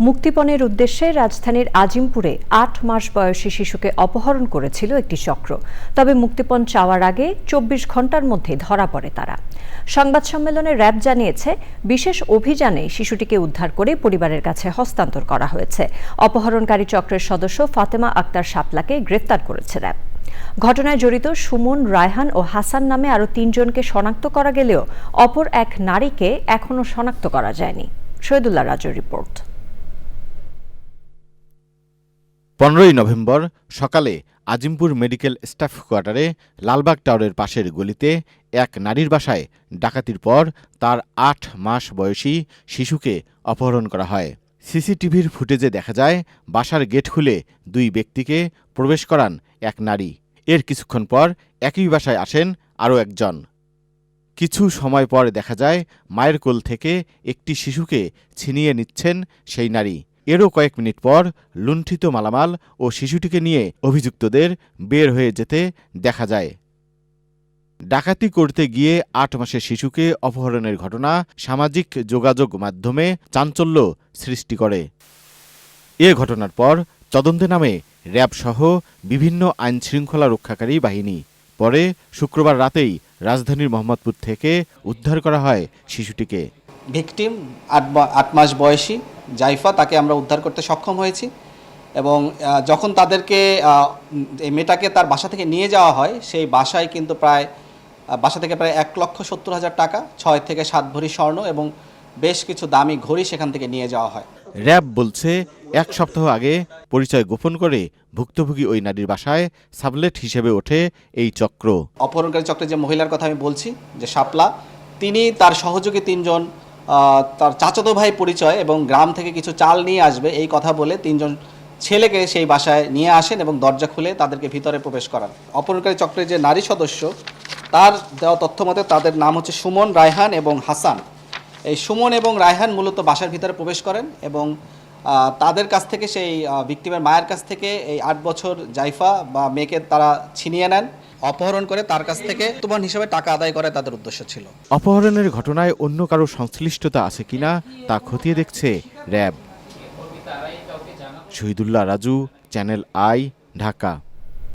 মুক্তিপণের উদ্দেশ্যে রাজধানীর আজিমপুরে আট মাস বয়সী শিশুকে অপহরণ করেছিল একটি চক্র। তবে মুক্তিপণ চাওয়ার আগে চব্বিশ ঘণ্টার মধ্যে ধরা পড়ে তারা। সংবাদ সম্মেলনে র্যাব জানিয়েছে, বিশেষ অভিযানে শিশুটিকে উদ্ধার করে পরিবারের কাছে হস্তান্তর করা হয়েছে। অপহরণকারী চক্রের সদস্য ফাতেমা আক্তার শাপলাকে গ্রেফতার করেছে র্যাব। ঘটনায় জড়িত সুমন, রায়হান ও হাসান নামে আরও তিনজনকে শনাক্ত করা গেলেও অপর এক নারীকে এখনও শনাক্ত করা যায়নি। শহীদুল্লাহ রাজুর রিপোর্ট। পনেরোই নভেম্বর সকালে আজিমপুর মেডিকেল স্টাফ কোয়ার্টারে লালবাগ টাওয়ারের পাশের গলিতে এক নারীর বাসায় ডাকাতির পর তার আট মাস বয়সী শিশুকে অপহরণ করা হয়। সিসিটিভির ফুটেজে দেখা যায়, বাসার গেট খুলে দুই ব্যক্তিকে প্রবেশ করান এক নারী। এর কিছুক্ষণ পর একই বাসায় আসেন আরও একজন। কিছু সময় পর দেখা যায়, মায়ের কোল থেকে একটি শিশুকে ছিনিয়ে নিচ্ছেন সেই নারী। এরও কয়েক মিনিট পর লুণ্ঠিত মালামাল ও শিশুটিকে নিয়ে অভিযুক্তদের বের হয়ে যেতে দেখা যায়। ডাকাতি করতে গিয়ে আট মাসের শিশুকে অপহরণের ঘটনা সামাজিক যোগাযোগ মাধ্যমে চাঞ্চল্য সৃষ্টি করে। এ ঘটনার পর তদন্তে নামে র্যাবসহ বিভিন্ন আইন শৃঙ্খলা রক্ষাকারী বাহিনী। পরে শুক্রবার রাতেই রাজধানীর মোহাম্মদপুর থেকে উদ্ধার করা হয় শিশুটিকে। ভিকটিম আট আট মাস বয়সী জাইফা তাকে আমরা উদ্ধার করতে সক্ষম হয়েছি এবং যখন তাদেরকে এই মেয়েটাকে তার বাসা থেকে নিয়ে যাওয়া হয় সেই বাসায় কিন্তু প্রায় বাসা থেকে প্রায় এক লক্ষ সত্তর হাজার টাকা ছয় থেকে সাত ভরি স্বর্ণ এবং বেশ কিছু দামি ঘড়ি সেখান থেকে নিয়ে যাওয়া হয়। র্যাব বলছে এক সপ্তাহ আগে পরিচয় গোপন করে ভুক্তভোগী ওই নারীর বাসায় সাবলেট হিসেবে ওঠে এই চক্র। অপহরণকারী চক্রের যে মহিলার কথা আমি বলছি যে শাপলা তিনি তার সহযোগী তিনজন তার চাচাতো ভাই পরিচয় এবং গ্রাম থেকে কিছু চাল নিয়ে আসবে এই কথা বলে তিনজন ছেলেকে সেই বাসায় নিয়ে আসেন এবং দরজা খুলে তাদেরকে ভিতরে প্রবেশ করান। অপহরণকারী চক্রের যে নারী সদস্য, তার দেওয়া তথ্য মতে তাদের নাম হচ্ছে সুমন, রায়হান এবং হাসান। এই সুমন এবং রায়হান মূলত বাসার ভিতরে প্রবেশ করেন এবং তাদের কাছ থেকে সেই ভিক্টিমের মায়ের কাছ থেকে এই আট বছর জাইফা বা মেয়েকে তারা ছিনিয়ে নেন। অপহরণ করে তার কাছ থেকে তোমার হিসাবে টাকা আদায় করে তাদের উদ্দেশ্য ছিল। অপহরণের ঘটনায় অন্য কারও সংশ্লিষ্টতা আছে কিনা তা খতিয়ে দেখছে RAB. Shahidullah Raju, channel I, Dhaka.